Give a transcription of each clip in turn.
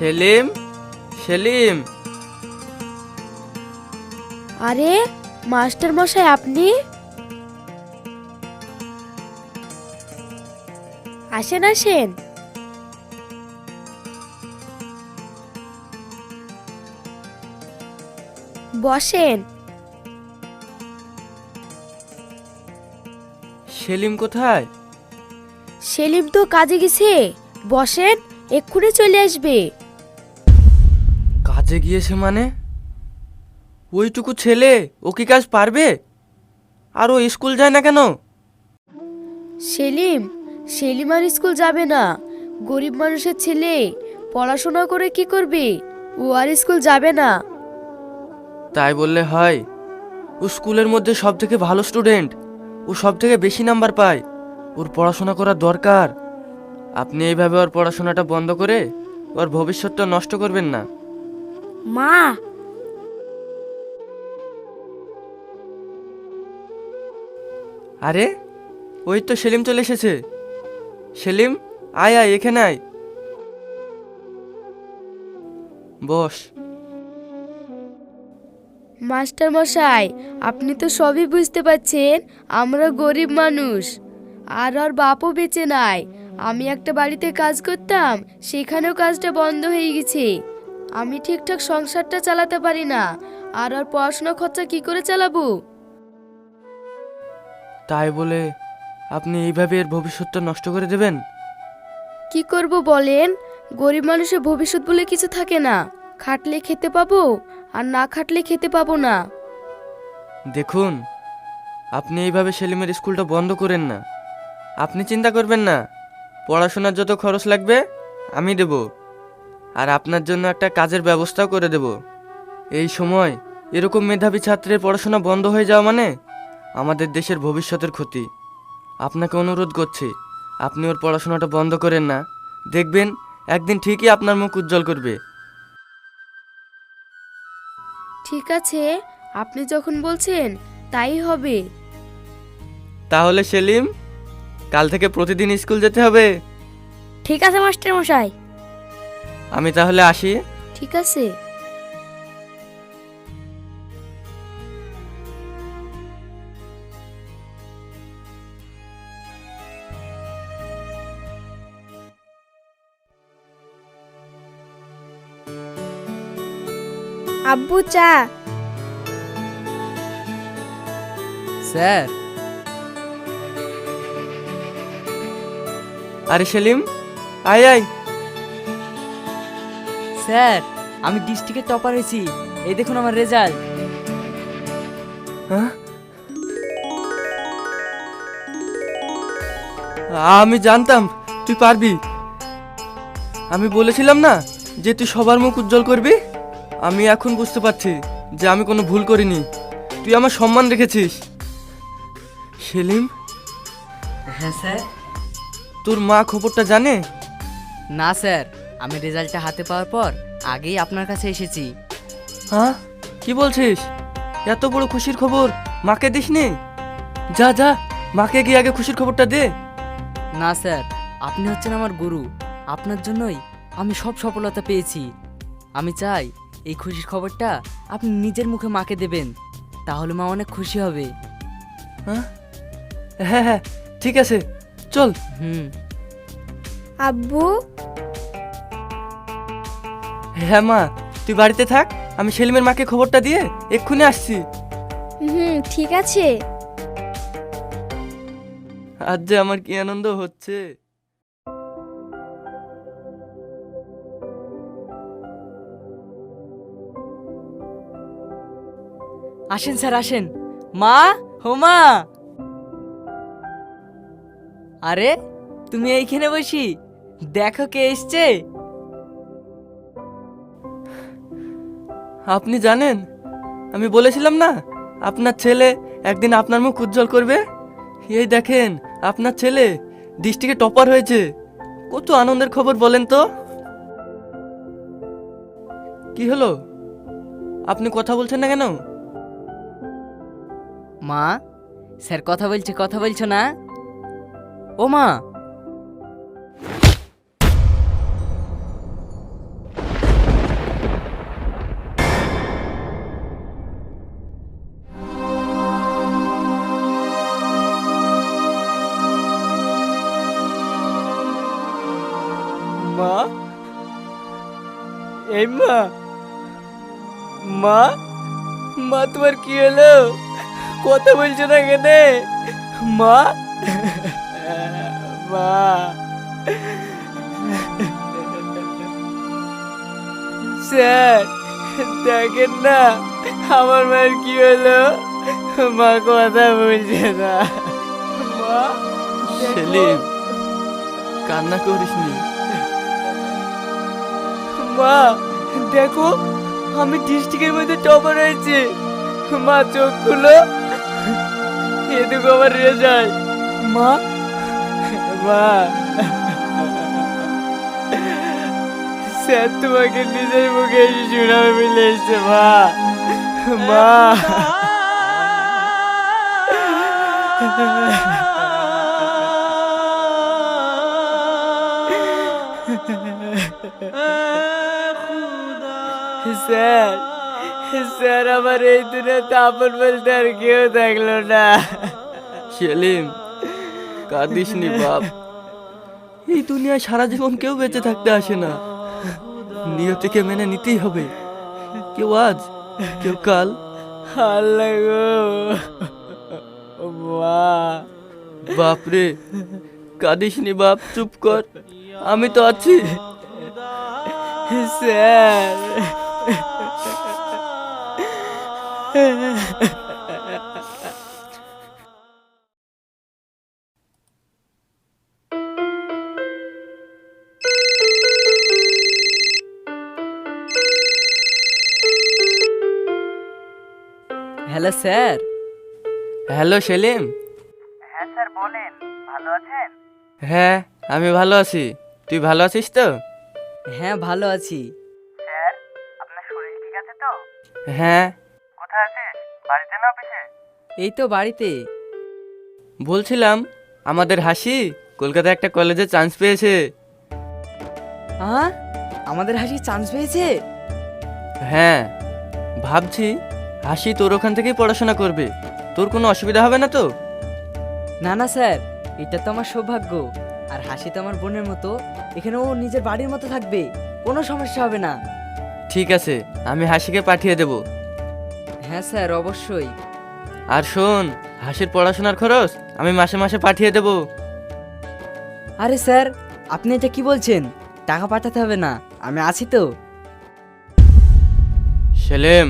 সেলিম সেলিম। আরে মাস্টার মশাই আপনি? আসেন আসেন। বসেন। সেলিম কোথায়? সেলিম তো কাজে গেছে। বসেন এক্ষুনি চলে আসবে। কাজে গিয়েছে মানে? ওইটুকু ছেলে ও কি কাজ পারবে? আর ও স্কুল যায় না কেন? সেলিম সেলিম আর স্কুল যাবে না। গরিব মানুষের ছেলে পড়াশোনা করে কি করবে? ও আর স্কুল যাবে না। তাই বললে হয়। ও স্কুলের মধ্যে সব থেকে ভালো স্টুডেন্ট। ও সব থেকে বেশি নাম্বার পায়। ওর পড়াশোনা করার দরকার। আপনি এইভাবে ওর পড়াশোনাটা বন্ধ করে ওর ভবিষ্যৎটা নষ্ট করবেন না। মা। আরে ওই তো সেলিম চলে এসেছে। সেলিম আয় আয় এখানে আয়। বস। মাস্টার মশাই আপনি তো সবই বুঝতে পারছেন আমরা গরিব মানুষ। আর আর বাপও বেঁচে নাই। আমি একটা বাড়িতে কাজ করতাম সেখানেও কাজটা বন্ধ হয়ে গেছে। আমি ঠিকঠাক সংসারটা চালাতে পারি না। আর আর পড়াশোনা খরচা কি করে চালাবো? তাই বলে আপনি এইভাবে এর ভবিষ্যৎটা নষ্ট করে দেবেন? কি করব বলেন? গরিব মানুষের ভবিষ্যৎ বলে কিছু থাকে না। খাটলে খেতে পাবো আর না খাটলে খেতে পাবো না। দেখুন আপনি এইভাবে সেলিমের স্কুলটা বন্ধ করেন না। আপনি চিন্তা করবেন না পড়াশোনার যত খরচ লাগবে আমি দেব। আর আপনার জন্য একটা কাজের ব্যবস্থাও করে দেব। এই সময় এরকম মেধাবী ছাত্রের পড়াশোনা বন্ধ হয়ে যাওয়া মানে? আমাদের দেশের ভবিষ্যতের ক্ষতি। আপনাকে অনুরোধ করছি আপনি ওর পড়াশোনাটা বন্ধ করেন না। দেখবেন একদিন ঠিকই আপনার মুখ উজ্জ্বল করবে। ঠিক আছে আপনি যখন বলছেন তাই হবে। তাহলে সেলিম কাল থেকে প্রতিদিন স্কুল যেতে হবে? ঠিক আছে মাস্টার মশাই আমি তাহলে আসি। ঠিক আছে। আব্বু চা। স্যার। আরে সেলিম আয় আয়। স্যার আমি ডিস্ট্রিক্টে টপার হয়েছি। এই দেখুন আমার রেজাল্ট হ্যাঁ? আমি জানতাম তুই পারবি। আমি বলেছিলাম না যে তুই সবার মুখ উজ্জ্বল করবি? আমি এখন বুঝতে পারছি যে আমি কোনো ভুল করিনি। তুই আমার সম্মান রেখেছিস। সেলিম? হ্যাঁ স্যার। তোর মা খবরটা জানে? না স্যার। আমি রেজাল্টটা হাতে পাওয়ার পর আগেই আপনার কাছে এসেছি। হ্যাঁ? কি বলছিস? এত বড় খুশির খবর মাকে দিসনি? যা যা মাকে গিয়ে আগে খুশির খবরটা দে। না স্যার আপনি হচ্ছেন আমার গুরু। আপনার জন্যই আমি সব সফলতা পেয়েছি। আমি চাই এই খুশির খবরটা আপনি নিজের মুখে মাকে দেবেন তাহলে মা অনেক খুশি হবে। হ্যাঁ? হ্যাঁ হ্যাঁ ঠিক আছে চল। হুম। আব্বু? হ্যাঁ মা তুই বাড়িতে থাক আমি সেলিমের মাকে খবরটা দিয়ে এক্ষুনি আসছি। হুম ঠিক আছে। আজ যে আমার কি আনন্দ হচ্ছে। আসেন স্যার আসেন। মা হোমা আরে তুমি এইখানে বসি। দেখো কে এসছে। আপনি জানেন? আমি বলেছিলাম না, আপনার ছেলে একদিন আপনার মুখ উজ্জ্বল করবে? এই দেখেন, আপনার ছেলে ডিস্ট্রিক্টে টপার হয়েছে। কত আনন্দের খবর বলেন তো? কি হলো? আপনি কথা বলছেন না কেন? মা, স্যার কথা বলছে, কথা বলছো না? ও মা এই মা মা মা তোমার কি হলো? কথা বলছো না কেনে? মা। মা। স্যার দেখেন না আমার মায়ের কি হলো? মা কথা বলছে না। মা সেলিম কান্না করিস নি মা দেখো, আমি ডিস্ট্রিক্টের মধ্যে টপার হয়েছে। মা, চোখ খুলো। এদিকে আমার রেজাল্ট মা মা। স্যার তোমাকে নিজের মুখে এসে শোনাবে মিলে এসছে মা মা। স্যার। স্যার আমার এই দুনিয়াতে আপন বলতে আর কেউ থাকল না। সেলিম কাঁদিস নি বাপ। এই দুনিয়ায় সারা জীবন কেউ বেঁচে থাকতে আসে না। নিয়তিকে মেনে নিতেই হবে। কেউ আজ কেউ কাল। আল্লাহ গো। মা। বাপরে কাঁদিস নি বাপ চুপ কর। আমি তো আছি। Sir. Hello sir hello Selim হ্যাঁ স্যার বলেন। ভালো আছেন? হ্যাঁ আমি ভালো আছি। তুই ভালো আছিস তো? হ্যাঁ ভালো আছি। হ্যাঁ। কোথায় আছিস? বাড়িতে না অফিসে? এই তো বাড়িতে। বলছিলাম আমাদের হাসি কলকাতায় একটা কলেজে চান্স পেয়েছে। হ্যাঁ আমাদের হাসি চান্স পেয়েছে? হ্যাঁ। ভাবছি হাসি তোর ওখান থেকেই পড়াশোনা করবে। তোর কোনো অসুবিধা হবে না তো? না না স্যার। এটা তো আমার সৌভাগ্য। আর হাসি তো আমার বোনের মতো। এখানে ও নিজের বাড়ির মতো থাকবে। কোনো সমস্যা হবে না। ঠিক আছে আমি হাসিকে পাঠিয়ে দেব। হ্যাঁ স্যার অবশ্যই। আর শোন হাসির পড়াশোনার খরচ আমি মাসে মাসে পাঠিয়ে দেব। আরে স্যার আপনি এটা কি বলছেন? টাকা পাঠাতে হবে না আমি আছি তো। সেলেম।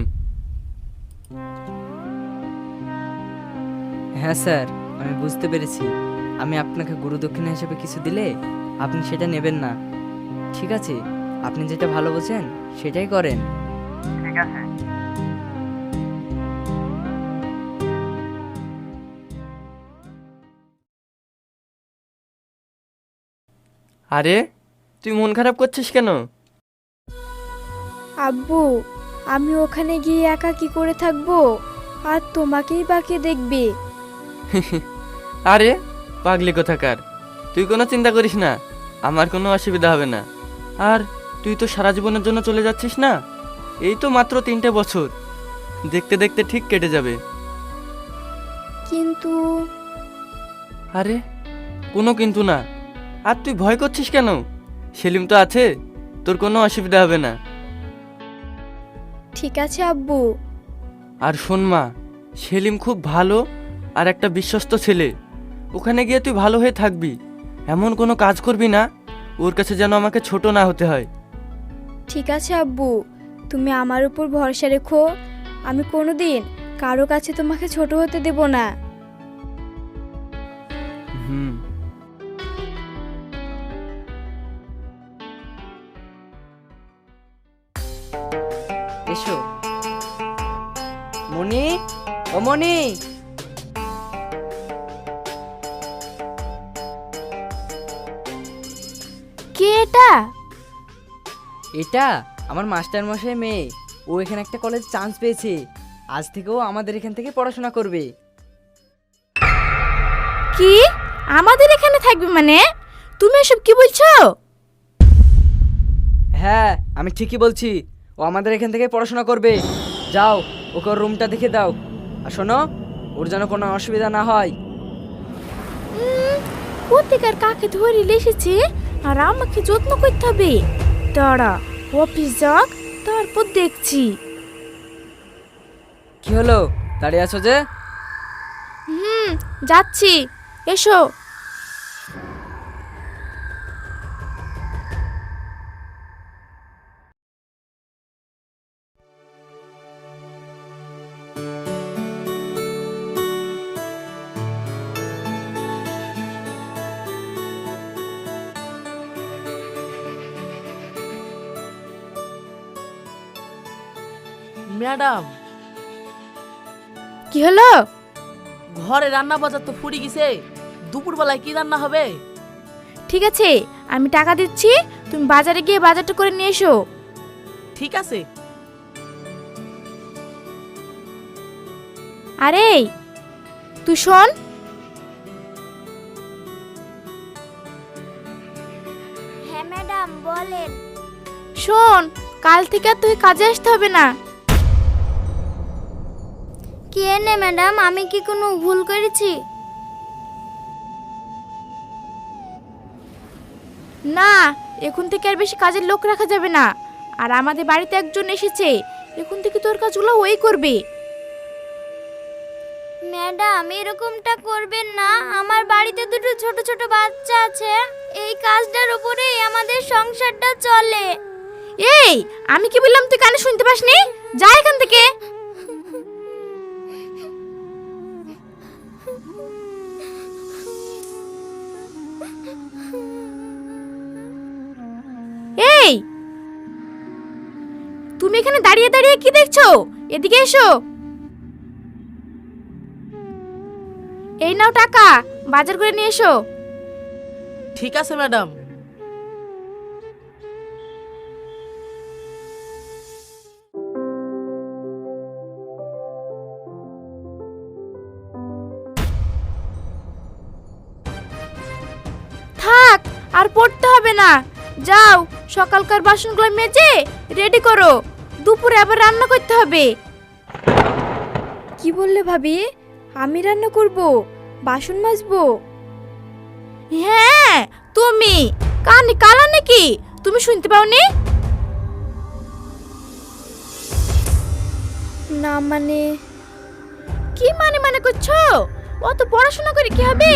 হ্যাঁ স্যার আমি বুঝতে পেরেছি। আমি আপনাকে গুরুদক্ষিণা হিসেবে কিছু দিলে আপনি সেটা নেবেন না। ঠিক আছে? আপনি যেটা ভালো বোঝেন সেটাই করেন। ঠিক আছে। আরে তুই মন খারাপ করছিস কেন? আব্বু আমি ওখানে গিয়ে একা কি করে থাকব? আর তোমাকেই বাকি দেখবে। আরে পাগলি কোথাকার। তুই কোনো চিন্তা করিস না আমার কোনো অসুবিধা হবে না। আর তুই তো সারা জীবনের জন্য চলে যাচ্ছিস না? এই তো মাত্র তিনটে বছর। দেখতে দেখতে ঠিক কেটে যাবে। কিন্তু আরে কোনো কিন্তু না। আর তুই ভয় করছিস কেন? সেলিম তো আছে। তোর কোনো অসুবিধা হবে না। ঠিক আছে আব্বু। আর শোন মা সেলিম খুব ভালো আর একটা বিশ্বস্ত ছেলে। ওখানে গিয়ে তুই ভালো হয়ে থাকবি। এমন কোনো কাজ করবি না ওর কাছে যেন আমাকে ছোট না হতে হয়। ঠিক আছে আব্বু। তুমি আমার উপর ভরসা রেখো। আমি কোনোদিন কারও কাছে তোমাকে ছোট হতে দেব না। হুম। এসো। মনি ও মনি কে এটা? এটা আমার মাস্টার মশাই মেয়ে। ও এখানে একটা কলেজ চান্স পেয়েছে। আজ থেকেও আমাদের এখান থেকে পড়াশোনা করবে। কি? আমাদের এখানে থাকবে মানে? তুমি এসব কি বলছো? হ্যাঁ আমি ঠিকই বলছি। ও আমাদের এখান থেকে পড়াশোনা করবে। যাও ওকে ওর রুমটা দেখে দাও। আর শোনো ওর যেন কোনো অসুবিধা না হয়। কোথেকার কাকে ধরে এসেছে? আর আমাকে যত্ন করতে হবে। দাঁড়া অফিস যাক তারপর দেখছি। কি হলো? দাঁড়িয়ে আছো যে? হুম যাচ্ছি। এসো। ম্যাডাম। কি হলো? ঘরে রান্না বাজার তো ফুরি গেছে। দুপুরবেলায় কি রান্না হবে? ঠিক আছে আমি টাকা দিচ্ছি তুমি বাজারে গিয়ে বাজারটা করে নিয়ে এসো। ঠিক আছে। আরে তুই শোন। হ্যাঁ ম্যাডাম বলেন। শোন কাল থেকে আর তুই কাজে আসতে হবে না। কি এনে ম্যাডাম? আমি কি কোনো ভুল করেছি? না এখন থেকে আর বেশি কাজের লোক রাখা যাবে না। আর আমাদের বাড়িতে একজন এসেছে। এখন থেকে তোর কাজগুলো ওই করবে। ম্যাডাম এরকমটা করবেন না। আমার বাড়িতে দুটো ছোট ছোট বাচ্চা আছে। এই কাজটার উপরেই আমাদের সংসারটা চলে। এই আমি কি বললাম তুই কানে শুনতে পাসনি? যা এখান থেকে। কি দেখছ? এদিকে এসো। এই নাও টাকা বাজার করে নিয়ে এসো। ঠিক আছে ম্যাডাম। থাক আর পড়তে হবে না। যাও সকালকার বাসনগুলো মেজে রেডি করো। দুপুরে আবার রান্না করতে হবে। কি বললে ভাবি? আমি রান্না করব বাসন মাজবো? হ্যাঁ তুমি। কানে কালা নাকি? তুমি শুনতে পাওনি? না মানে? কি মানে মানে করছ? অত পড়াশোনা করে কি হবে?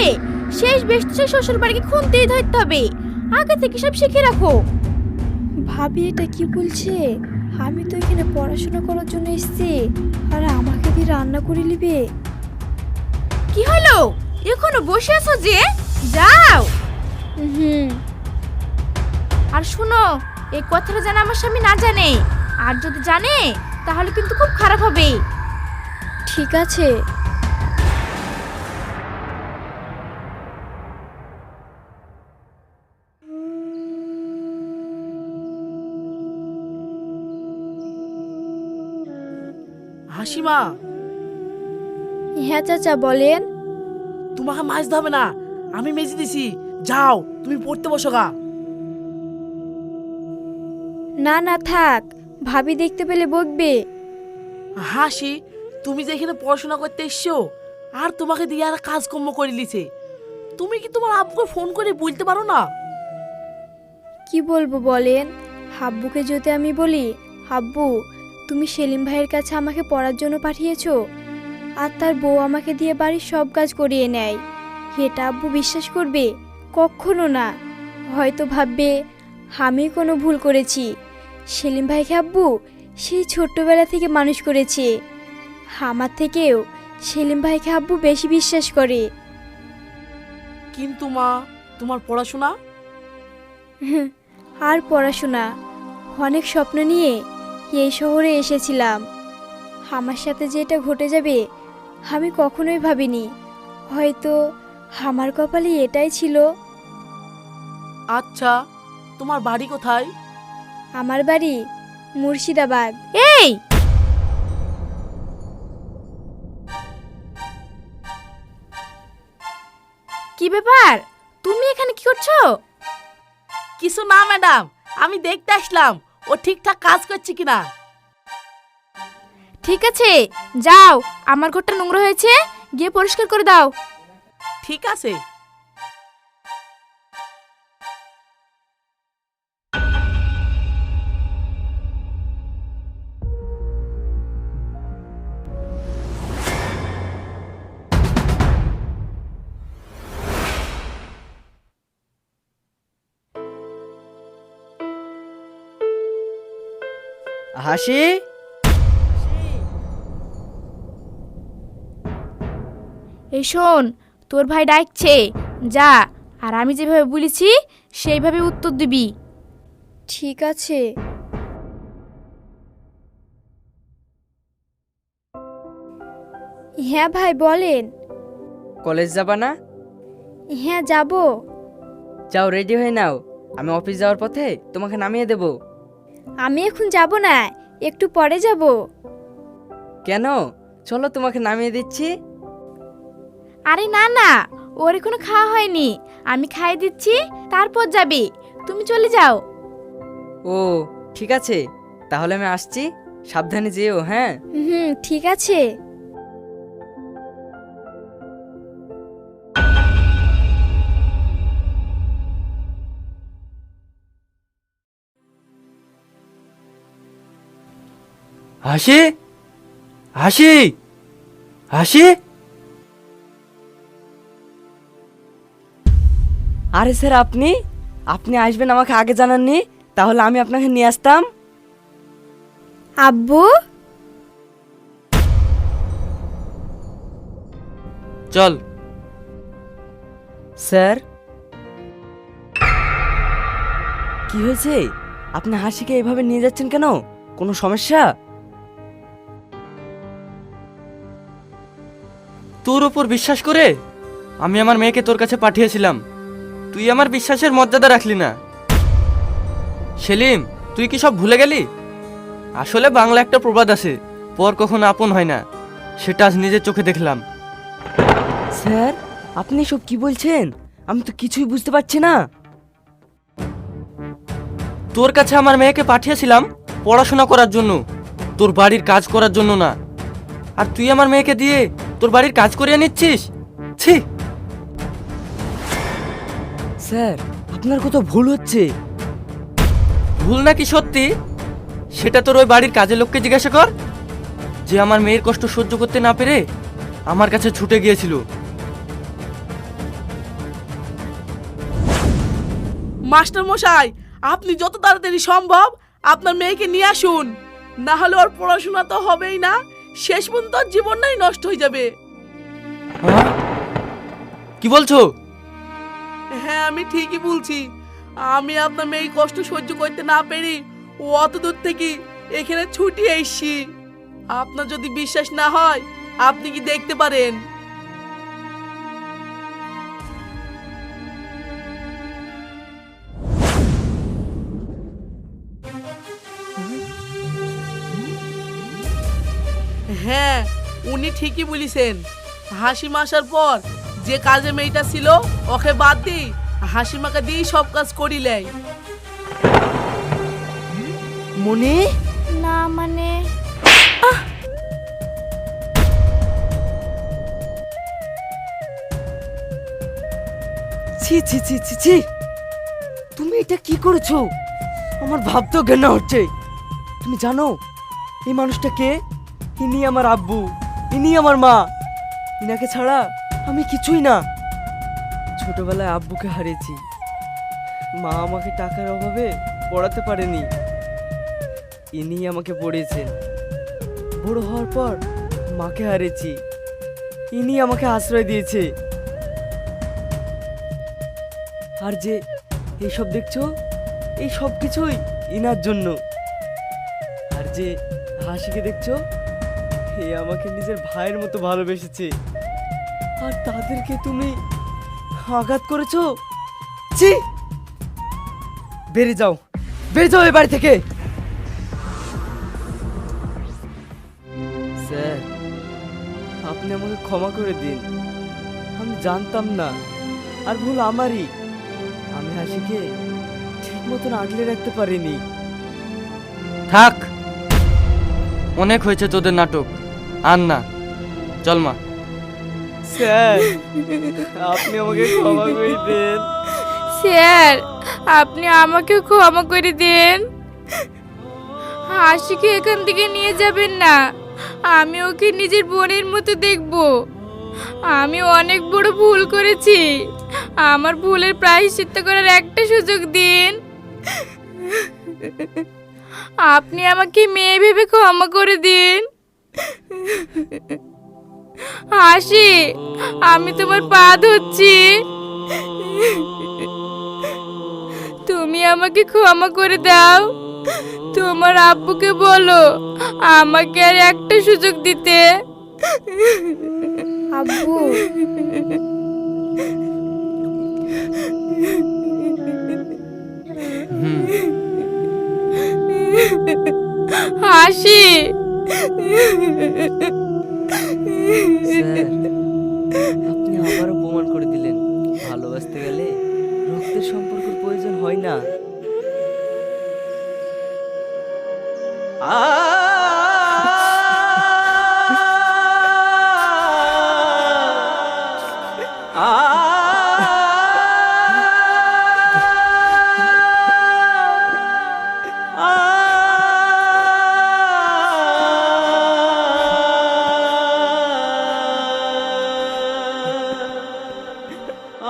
শেষ বেশ তো শ্বশুর বাড়িকে খুনতেই ধরতে হবে। আগে থেকে সব শিখে রাখো। ভাবি এটা কি বলছে? আমি তো এখানে পড়াশোনা করার জন্য এসেছি। আর আমাকে দিয়ে রান্না করে নিবে। কি হলো? এখনও বসে আছো যে? যাও। হুম। আর শোনো এই কথাটা যেন আমার স্বামী না জানে। আর যদি জানে তাহলে কিন্তু খুব খারাপ হবে ঠিক আছে। হাসিমা। হ্যাঁ চাচা বলেন। তোমাকে মাজতে হবে না আমি মেজে দিছি। যাও তুমি পড়তে বসো গা। না না থাক ভাবি দেখতে পেলে বকবে। হাসি তুমি যে এখানে পড়াশোনা করতে এসছো আর তোমাকে দিয়ে আর কাজকর্ম করে লিছে তুমি কি তোমার আব্বুকে ফোন করে বলতে পারো না? কি বলব বলেন হাব্বুকে যদি আমি বলি হাব্বু তুমি সেলিম ভাইয়ের কাছে আমাকে পড়ার জন্য পাঠিয়েছ? আর তার বউ আমাকে দিয়ে বাড়ির সব কাজ করিয়ে নেয়। এটা আব্বু বিশ্বাস করবে? কখনো না। হয়তো ভাববে আমি কোনো ভুল করেছি। সেলিম ভাইকে আব্বু সেই ছোট্টবেলা থেকে মানুষ করেছে। আমার থেকেও সেলিম ভাইকে আব্বু বেশি বিশ্বাস করে। কিন্তু মা তোমার পড়াশোনা? আর পড়াশোনা। অনেক স্বপ্ন নিয়ে এই শহরে এসেছিলাম। আমার সাথে যেটা ঘটে যাবে আমি কখনোই ভাবিনি। হয়তো আমার কপালে এটাই ছিল। আচ্ছা তোমার বাড়ি কোথায়? আমার বাড়ি মুর্শিদাবাদ। এই! কি ব্যাপার? তুমি এখানে কি করছ? কিছু না ম্যাডাম। আমি দেখতে আসলাম। ও ঠিকঠাক কাজ করছে কিনা? ঠিক আছে যাও আমার ঘরটা নোংরা হয়েছে গিয়ে পরিষ্কার করে দাও। ঠিক আছে। হাসি এই শোন তোর ভাই ডাকছে। যা আর আমি যেভাবে বলেছি সেইভাবে উত্তর দিবি। ঠিক আছে। হ্যাঁ ভাই বলেন। কলেজ যাবা না? হ্যাঁ যাব। যাও রেডি হয়ে নাও। আমি অফিস যাওয়ার পথে তোমাকে নামিয়ে দেব। আমি এখন যাব না। একটু পরে যাব। কেন? চলো তোমাকে নামিয়ে দিচ্ছি। আরে না না ওর এখনও খাওয়া হয়নি। আমি খাইয়ে দিচ্ছি তারপর যাবি। তুমি চলে যাও। ও ঠিক আছে। তাহলে আমি আসছি। সাবধানে যেও হ্যাঁ? হুম ঠিক আছে। হাসি হাসি হাসি আরে স্যার আপনি? আপনি আসবেন আমাকে আগে জানাননি? তাহলে আমি আপনাকে নিয়ে আসতাম। আব্বু? চল। স্যার? কি হয়েছে? আপনি হাসিকে এভাবে নিয়ে যাচ্ছেন কেন? কোনো সমস্যা? তোর ওপর বিশ্বাস করে? আমি আমার মেয়েকে তোর কাছে পাঠিয়েছিলাম। তুই আমার বিশ্বাসের মর্যাদা রাখলি না। সেলিম তুই কি সব ভুলে গেলি? আসলে বাংলা একটা প্রবাদ আছে পর কখনো আপন হয় না। সেটা আজ নিজের চোখে দেখলাম। স্যার আপনি সব কি বলছেন? আমি তো কিছুই বুঝতে পারছি না। তোর কাছে আমার মেয়েকে পাঠিয়েছিলাম পড়াশোনা করার জন্য তোর বাড়ির কাজ করার জন্য না। আর তুই আমার মেয়েকে দিয়ে তোর বাড়ির কাজ করিয়ে নিচ্ছিস? ছি। স্যার, আপনার কত ভুল হচ্ছে। ভুল নাকি সত্যি? সেটা তোর ওই বাড়ির কাজের লোককে জিজ্ঞাসা কর। যে আমার মেয়ের কষ্ট সহ্য করতে না পেরে আমার কাছে ছুটে গিয়েছিল। মাস্টার মশাই আপনি যত তাড়াতাড়ি সম্ভব আপনার মেয়েকে নিয়ে আসুন। না হলে ওর পড়াশোনা তো হবেই না। শেষ পর্যন্ত জীবন জীবনটাই নষ্ট হয়ে যাবে। হ্যাঁ? কি বলছো? হ্যাঁ আমি ঠিকই বলছি। আমি আপনার মেয়ে কষ্ট সহ্য করতে না পেরে ও অত দূর থেকে এখানে ছুটি এসছি। আপনার যদি বিশ্বাস না হয় আপনি কি দেখতে পারেন? উনি ঠিকই বলেছেন। হাসি মাসার পর যে কাজে মেয়েটা ছিল ওকে বাদ দিই হাসিমাকে দিয়েই সব কাজ করিলেই মনে? না মানে? ছি ছি ছি ছি ছি! তুমি এটা কি করেছ? আমার ভাবতেও ঘেন্না হচ্ছে। তুমি জানো এই মানুষটা কে? ইনি আমার আব্বু। ইনি আমার মা। ইনাকে ছাড়া আমি কিছুই না। ছোটবেলায় আব্বুকে হারিয়েছি। মা আমাকে টাকার অভাবে পড়াতে পারেনি। ইনি আমাকে পড়িয়েছেন। বড় হওয়ার পর মাকে হারিয়েছি। ইনি আমাকে আশ্রয় দিয়েছে। আর যে এইসব দেখছ, এই সব কিছুই ইনার জন্য। আর যে হাসিকে দেখছ এ আমাকে নিজের ভাইয়ের মতো ভালোবেসেছে। আর তাদেরকে তুমি আঘাত করেছ? ছি! বেরিয়ে যাও বেরিয়ে যাও এই বাড়ি থেকে। স্যার, আপনি আমাকে ক্ষমা করে দিন। আমি জানতাম না, আর ভুল আমারই। আমি হাসিকে ঠিক মতন আগলে রাখতে পারিনি। থাক, অনেক হয়েছে তোদের নাটক। আর না চল মা। স্যার আপনি আমাকে ক্ষমা করে দেন। স্যার আপনি আমাকে ক্ষমা করে দেন। হাসিকে এখান থেকে নিয়ে যাবেন না। আমি ওকে নিজের বোনের মতো দেখব। আমি অনেক বড় ভুল করেছি। আমার ভুলের প্রায়শ্চিত্ত করার একটা সুযোগ দিন। আপনি আমাকে মেয়ে ভেবে ক্ষমা করে দিন। হাসি আমি তোমার পা ধরছি তুমি আমাকে ক্ষমা করে দাও। তোমার আব্বুকে বলো আমাকে আর একটা সুযোগ দিতে। আব্বু। হাসি। আপনি আবারও প্রমাণ করে দিলেন। ভালোবাসতে গেলে রক্তের সম্পর্কের প্রয়োজন হয় না। আ